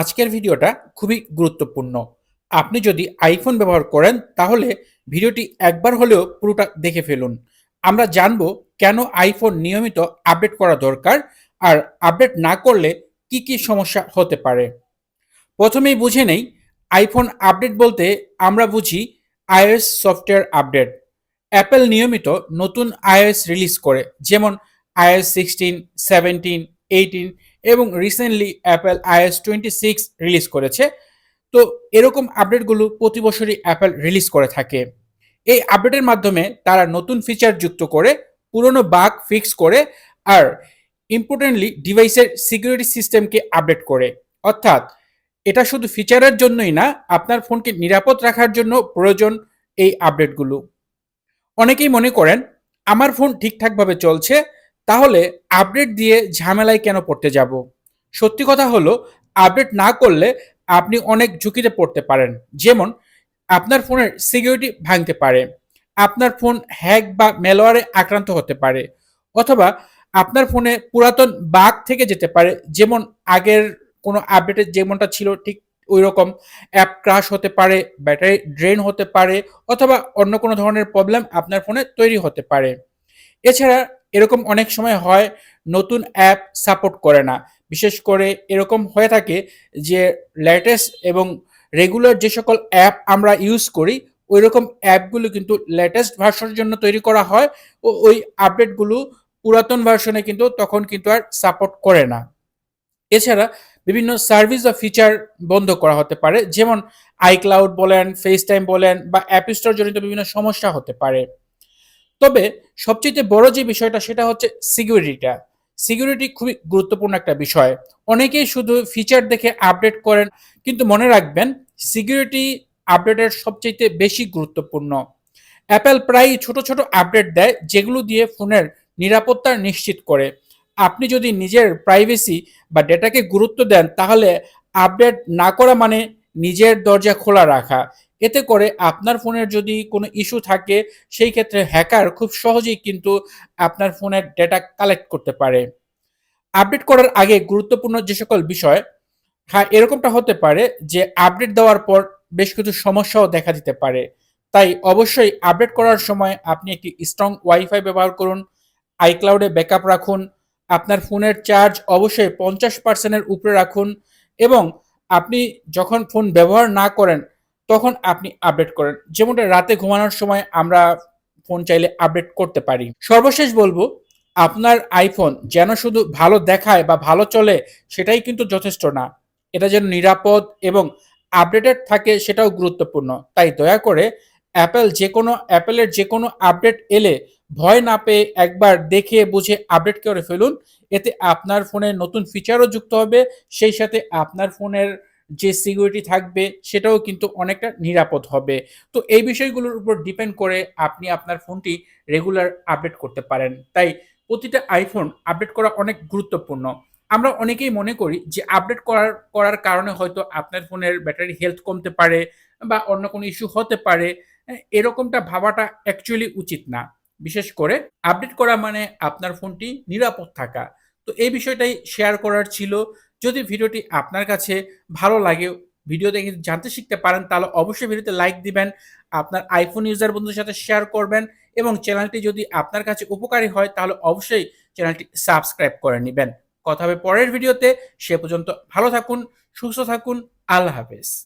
আজকের ভিডিওটা খুবই গুরুত্বপূর্ণ। আপনি যদি আইফোন ব্যবহার করেন, তাহলে ভিডিওটি একবার হলেও পুরোটা দেখে ফেলুন। আমরা জানব কেন আইফোন নিয়মিত আপডেট করা দরকার আর আপডেট না করলে কি কি সমস্যা হতে পারে। প্রথমেই বুঝে নেই, আইফোন আপডেট বলতে আমরা বুঝি আইওএস সফটওয়্যার আপডেট। অ্যাপেল নিয়মিত নতুন আইওএস রিলিজ করে, যেমন আইওএস সিক্সটিন, সেভেন্টিন, এইটিন এবং recently Apple iOS twenty six release করেছে। তো এরকম আপডেটগুলো প্রতি বছরই অ্যাপেল রিলিজ করে থাকে। এই আপডেটের মাধ্যমে তারা নতুন ফিচার যুক্ত করে, পুরনো বাগ ফিক্স করে, আর ইম্পর্টেন্টলি ডিভাইসের সিকিউরিটি সিস্টেমকে আপডেট করে। অর্থাৎ এটা শুধু ফিচারের জন্যই না, আপনার ফোনকে নিরাপদ রাখার জন্য প্রয়োজন এই আপডেটগুলো অনেকেই মনে করেন, আমার ফোন ঠিকঠাকভাবে চলছে তাহলে আপডেট দিয়ে ঝামেলায় কেন পড়তে যাব? সত্যি কথা হলো আপডেট না করলে আপনি অনেক ঝুঁকিতে পড়তে পারেন। যেমন, আপনার ফোনের সিকিউরিটি ভাঙতে পারে, আপনার ফোন হ্যাক বা মেলোয়ারে আক্রান্ত হতে পারে, অথবা আপনার ফোনে পুরাতন বাগ থেকে যেতে পারে। যেমন, আগের কোনো আপডেটে যেমনটা ছিল, ঠিক ওই রকম অ্যাপ ক্রাশ হতে পারে ব্যাটারি ড্রেন হতে পারে, অথবা অন্য কোনো ধরনের প্রবলেম আপনার ফোনে তৈরি হতে পারে। এছাড়া এরকম অনেক সময় হয় নতুন অ্যাপ সাপোর্ট করে না। বিশেষ করে এরকম হয়ে থাকে যে লেটেস্ট এবং রেগুলার যে সকল অ্যাপ আমরা ইউজ করি ওই রকম অ্যাপগুলো কিন্তু লেটেস্ট ভার্সনের জন্য তৈরি করা হয় ও ওই আপডেটগুলো পুরাতন ভার্সনে কিন্তু তখন কিন্তু আর সাপোর্ট করে না। এছাড়া বিভিন্ন সার্ভিস বা ফিচার বন্ধ করা হতে পারে, যেমন আইক্লাউড বলেন ফেস টাইম বলেন বা অ্যাপ স্টোর জনিত বিভিন্ন সমস্যা হতে পারে। তবে সবচেয়ে বড় যে বিষয়টা সেটা হচ্ছে সিকিউরিটিটা। সিকিউরিটি খুবই গুরুত্বপূর্ণ একটা বিষয়। অনেকেই শুধু ফিচার দেখে আপডেট করেন, কিন্তু মনে রাখবেন সিকিউরিটি আপডেটের সবচেয়ে বেশি গুরুত্বপূর্ণ। অ্যাপেল প্রায় ছোট ছোট আপডেট দেয়, যেগুলো দিয়ে ফোনের নিরাপত্তা নিশ্চিত করে। আপনি যদি নিজের প্রাইভেসি বা ডেটাকে গুরুত্ব দেন, তাহলে আপডেট না করা মানে নিজের দরজা খোলা রাখা। এতে করে আপনার ফোনের যদি কোনো ইস্যু থাকে, সেই ক্ষেত্রে হ্যাকার খুব সহজেই কিন্তু আপনার ফোনের ডেটা কালেক্ট করতে পারে। আপডেট করার আগে গুরুত্বপূর্ণ যে সকল বিষয় হ্যাঁ এরকমটা হতে পারে যে আপডেট দেওয়ার পর বেশ কিছু সমস্যাও দেখা দিতে পারে। তাই অবশ্যই আপডেট করার সময় আপনি একটি স্ট্রং ওয়াইফাই ব্যবহার করুন আইক্লাউডে ব্যাকআপ রাখুন, আপনার ফোনের চার্জ অবশ্যই পঞ্চাশ পার্সেন্টের উপরে রাখুন এবং আপনি যখন ফোন ব্যবহার না করেন তখন আপনি আপডেট করেন। যেমনটা রাতে ঘুমানোর সময় আমরা ফোন চাইলে আপডেট করতে পারি। সর্বশেষ বলব, আপনার আইফোন যেন শুধু ভালো দেখায় বা ভালো চলে, সেটাই কিন্তু যথেষ্ট না। এটা যেন নিরাপদ এবং আপডেটেড থাকে, সেটাও গুরুত্বপূর্ণ। তাই দয়া করে অ্যাপেল যে কোনো অ্যাপেলের যে কোনো আপডেট এলে ভয় না পেয়ে একবার দেখে বুঝে আপডেট করে ফেলুন। এতে আপনার ফোনে নতুন ফিচারও যুক্ত হবে, সেই সাথে আপনার ফোনের যে সিকিউরিটি থাকবে সেটাও কিন্তু অনেকটা নিরাপদ হবে। তো এই বিষয়গুলোর উপর ডিপেন্ড করে আপনি আপনার ফোনটি রেগুলার আপডেট করতে পারেন। তাই প্রতিটা আইফোন আপডেট করা অনেক গুরুত্বপূর্ণ। আমরা অনেকেই মনে করি যে আপডেট করার করার কারণে হয়তো আপনার ফোনের ব্যাটারি হেলথ কমতে পারে বা অন্য কোনো ইস্যু হতে পারে। এরকমটা ভাবাটা অ্যাকচুয়ালি উচিত না। বিশেষ করে আপডেট করা মানে আপনার ফোনটি নিরাপদ থাকা। তো এই বিষয়টাই শেয়ার করার ছিল। যদি ভিডিওটি আপনার কাছে ভালো লাগে, ভিডিও দেখে জানতে শিখতে পারেন, তাহলে অবশ্যই ভিডিওতে লাইক দিবেন, আপনার আইফোন ইউজার বন্ধুদের সাথে শেয়ার করবেন এবং চ্যানেলটি যদি আপনার কাছে উপকারী হয়, তাহলে অবশ্যই চ্যানেলটি সাবস্ক্রাইব করে নেবেন। কথা হবে পরের ভিডিওতে, সে পর্যন্ত ভালো থাকুন, সুস্থ থাকুন, আল্লাহ হাফেজ।